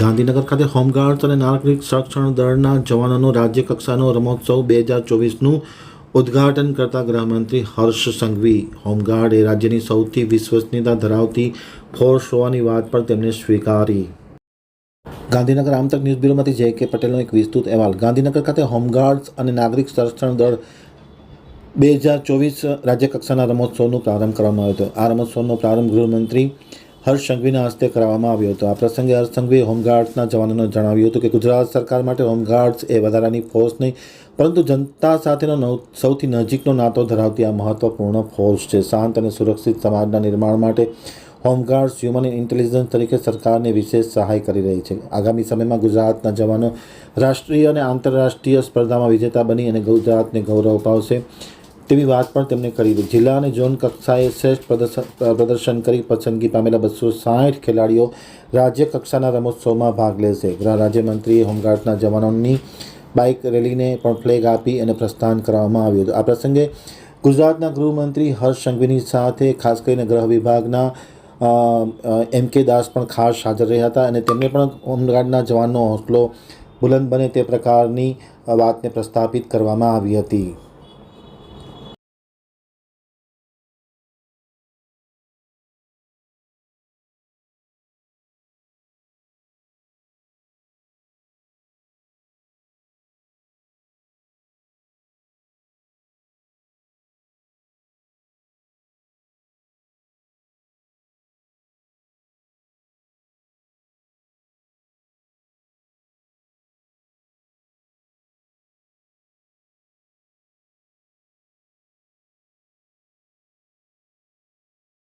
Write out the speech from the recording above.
ગાંધીનગર ખાતે હોમગાર્ડ્સ અને નાગરિક સંરક્ષણ દળના જવાનોનો રાજ્ય કક્ષાનો રમોત્સવ બે હજાર ચોવીસનું ઉદ્ઘાટન કરતા ગૃહમંત્રી હર્ષ સંઘવી. હોમગાર્ડ એ રાજ્યની સૌથી વિશ્વસનીયતા ધરાવતી ફોર્સ હોવાની વાત પણ તેમણે સ્વીકારી. ગાંધીનગર આમતક ન્યૂઝ બ્યુરોમાંથી જે કે પટેલનો એક વિસ્તૃત અહેવાલ. ગાંધીનગર ખાતે હોમગાર્ડ્સ અને નાગરિક સંરક્ષણ દળ બે હજાર ચોવીસ રાજ્ય કક્ષાના રમોત્સવનો પ્રારંભ કરવામાં આવ્યો હતો. આ રમોત્સવનો પ્રારંભ ગૃહમંત્રી હર્ષ સંઘવીના હસ્તે કરાવવામાં આવ્યો હતો. આ પ્રસંગે હર્ષ સંઘવીએ હોમગાર્ડ્સના જવાનોને જણાવ્યું હતું કે ગુજરાત સરકાર માટે હોમગાર્ડ્સ એ વધારાની ફોર્સ નહીં, પરંતુ જનતા સાથેનો સૌથી નજીકનો નાતો ધરાવતી આ મહત્વપૂર્ણ ફોર્સ છે. શાંત અને સુરક્ષિત સમાજના નિર્માણ માટે હોમગાર્ડ્સ હ્યુમન ઇન્ટેલિજન્સ તરીકે સરકારને વિશેષ સહાય કરી રહી છે. આગામી સમયમાં ગુજરાતના જવાનો રાષ્ટ્રીય અને આંતરરાષ્ટ્રીય સ્પર્ધામાં વિજેતા બની અને ગુજરાતને ગૌરવ અપાવશે. તેવી વાત પણ તેમણે કરી હતી. જિલ્લા અને ઝોન કક્ષાએ શ્રેષ્ઠ પ્રદર્શન પ્રદર્શન કરી પસંદગી પામેલા બસો સાઠ ખેલાડીઓ રાજ્ય કક્ષાના રમોત્સવમાં ભાગ લેશે. ગૃહ રાજ્યમંત્રીએ હોમગાર્ડના જવાનોની બાઇક રેલીને પણ ફ્લેગ આપી અને પ્રસ્થાન કરાવવામાં આવ્યું હતું. આ પ્રસંગે ગુજરાતના ગૃહમંત્રી હર્ષ સંઘવીની સાથે ખાસ કરીને ગૃહ વિભાગના એમ કે દાસ પણ ખાસ હાજર રહ્યા હતા અને તેમને પણ હોમગાર્ડના જવાનનો હોસલો બુલંદ બને તે પ્રકારની વાતને પ્રસ્થાપિત કરવામાં આવી હતી.